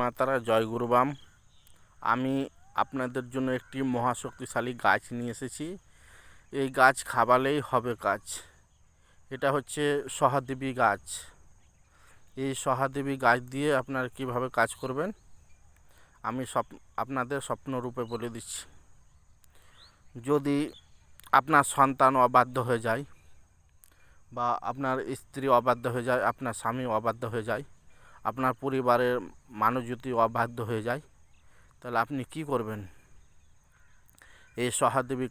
মাতারা, জয় গুরুবাম। আমি আপনাদের জন্য একটি মহাশক্তিশালী গাছ নিয়ে এসেছি। এই গাছ খাবালেই হবে কাজ। এটা হচ্ছে সহাদেবী গাছ। এই সহাদেবী গাছ দিয়ে আপনারা কীভাবে কাজ করবেন, আমি সব আপনাদের স্বপ্নরূপে বলে দিচ্ছি। যদি আপনার সন্তান অবাধ্য হয়ে যায় বা আপনার স্ত্রী অবাধ্য হয়ে যায়, আপনার স্বামী অবাধ্য হয়ে যায় আপনার পরিবারের মানুষ যদি অবাধ্য হয়ে যায়, তাহলে আপনি কি করবেন? এই সহাদেবী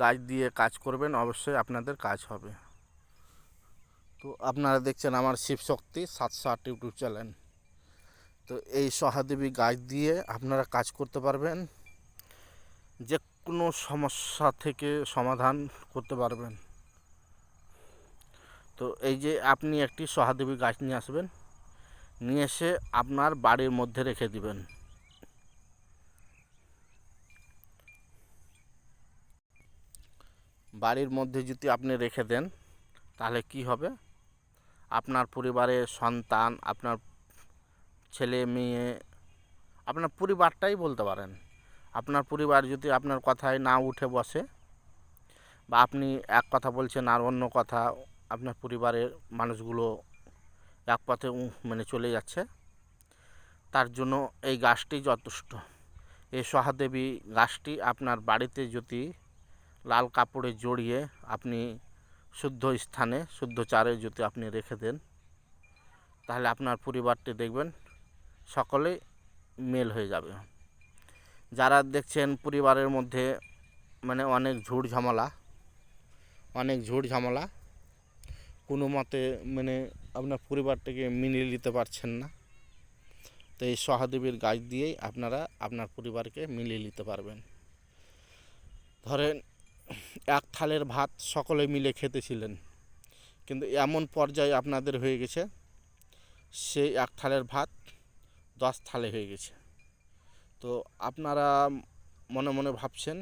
গাছ দিয়ে কাজ করবেন, অবশ্যই আপনাদের কাজ হবে। তো আপনারা দেখছেন আমার শিবশক্তি সাতশো আট ইউটিউব চ্যানেল। তো এই সহাদেবী গাছ দিয়ে আপনারা কাজ করতে পারবেন। যে কোনো সমস্যা থেকে সমাধান করতে পারবেন। তো এই যে আপনি একটি সহাদেবী গাছ নিয়ে আসবেন। নিয়ে এসে আপনার বাড়ির মধ্যে রেখে দিবেন। বাড়ির মধ্যে যদি আপনি রেখে দেন, তাহলে কি হবে? আপনার পরিবারের সন্তান, আপনার ছেলে, মেয়ে, আপনার পরিবারটাই বলতে পারেন। আপনার পরিবার যদি আপনার কথায় না উঠে বসে, বা আপনি এক কথা বলছেন আর অন্য কথা, আপনার পরিবারের মানুষগুলো এক পথে মেনে চলে যাচ্ছে। তার জন্য এই গাছটি যথেষ্ট। এই সহাদেবী গাছটি আপনার বাড়িতে যদি লাল কাপড়ে জড়িয়ে আপনি শুদ্ধ স্থানে, শুদ্ধ চারে যদি আপনি রেখে দেন, তাহলে আপনার পরিবারটি দেখবেন সকলে মেল হয়ে যাবে। যারা দেখছেন পরিবারের মধ্যে মানে অনেক ঝুট ঝামেলা অনেক ঝুট ঝামেলা কোনো মতে মানে আপনার পরিবারটাকে মিলিয়ে নিতে পারছেন না। তো এই সহাদেবীর গাছ দিয়েই আপনারা আপনার পরিবারকে মিলিয়ে নিতে পারবেন। ধরেন, এক থালের ভাত সকলে মিলে খেতেছিলেন, কিন্তু এমন পর্যায়ে আপনাদের হয়ে গেছে, সেই এক থালের ভাত দশ থালে হয়ে গেছে। তো আপনারা মনে মনে ভাবছেন,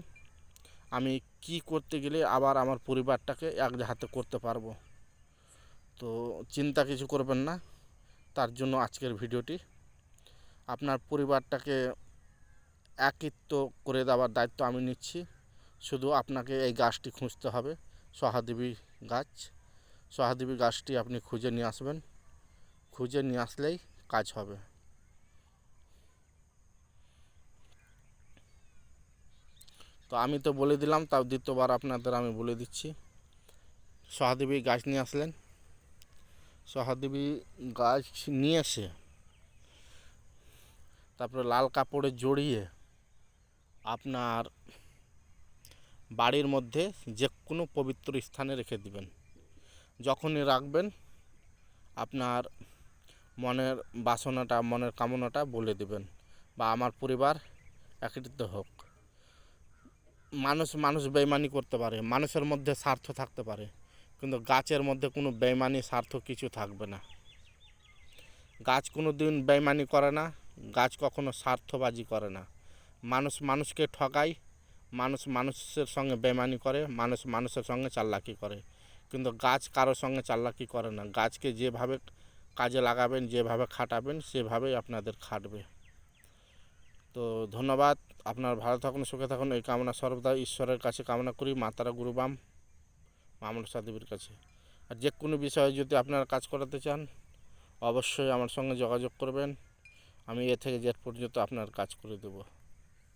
আমি কি করতে গেলে আবার আমার পরিবারটাকে এক হাতে করতে পারব? তো চিন্তা কিছু করবেন না, তার জন্য আজকের ভিডিওটি। আপনার পরিবারটাকে একিত্ব করে দেওয়ার দায়িত্ব আমি নিচ্ছি। শুধু আপনাকে এই গাছটি খুঁজতে হবে, সহাদেবী গাছ। সহাদেবী গাছটি আপনি খুঁজে নিয়ে আসবেন। খুঁজে নিয়ে আসলেই কাজ হবে। তো আমি তো বলে দিলাম, তাও দ্বিতীয়বার আপনাদের আমি বলে দিচ্ছি। সহাদেবী গাছ নিয়ে আসলেন। সহাদেবী গাছ নিয়ে এসে, তারপরে লাল কাপড়ে জড়িয়ে আপনার বাড়ির মধ্যে যে কোনো পবিত্র স্থানে রেখে দিবেন। যখনই রাখবেন, আপনার মনের বাসনাটা, মনের কামনাটা বলে দেবেন বা আমার পরিবার একত্রিত হোক। মানুষ মানুষ বেইমানি করতে পারে, মানুষের মধ্যে স্বার্থ থাকতে পারে। কিন্তু গাছের মধ্যে কোনো বেইমানি স্বার্থ কিছু থাকবে না। গাছ কোনো দিন বেইমানি করে না, গাছ কখনো স্বার্থবাজি করে না। মানুষ মানুষকে ঠকায়, মানুষ মানুষের সঙ্গে বেমানি করে, মানুষ মানুষের সঙ্গে চাল্লাকি করে। কিন্তু গাছ কারোর সঙ্গে চাল্লাকি করে না। গাছকে যেভাবে কাজে লাগাবেন, যেভাবে খাটাবেন, সেভাবেই আপনাদের খাটবে। তো ধন্যবাদ। আপনার ভালো থাকুন, সুখে থাকুন। এই কামনা সর্বদা ঈশ্বরের কাছে কামনা করি। মাতারা গুরুবাম। মামনসা সাদেবের কাছে। আর যে কোনো বিষয়ে যদি আপনারা কাজ করাতে চান, অবশ্যই আমার সঙ্গে যোগাযোগ করবেন। আমি এ থেকে জেট পর্যন্ত আপনার কাজ করে দেবো।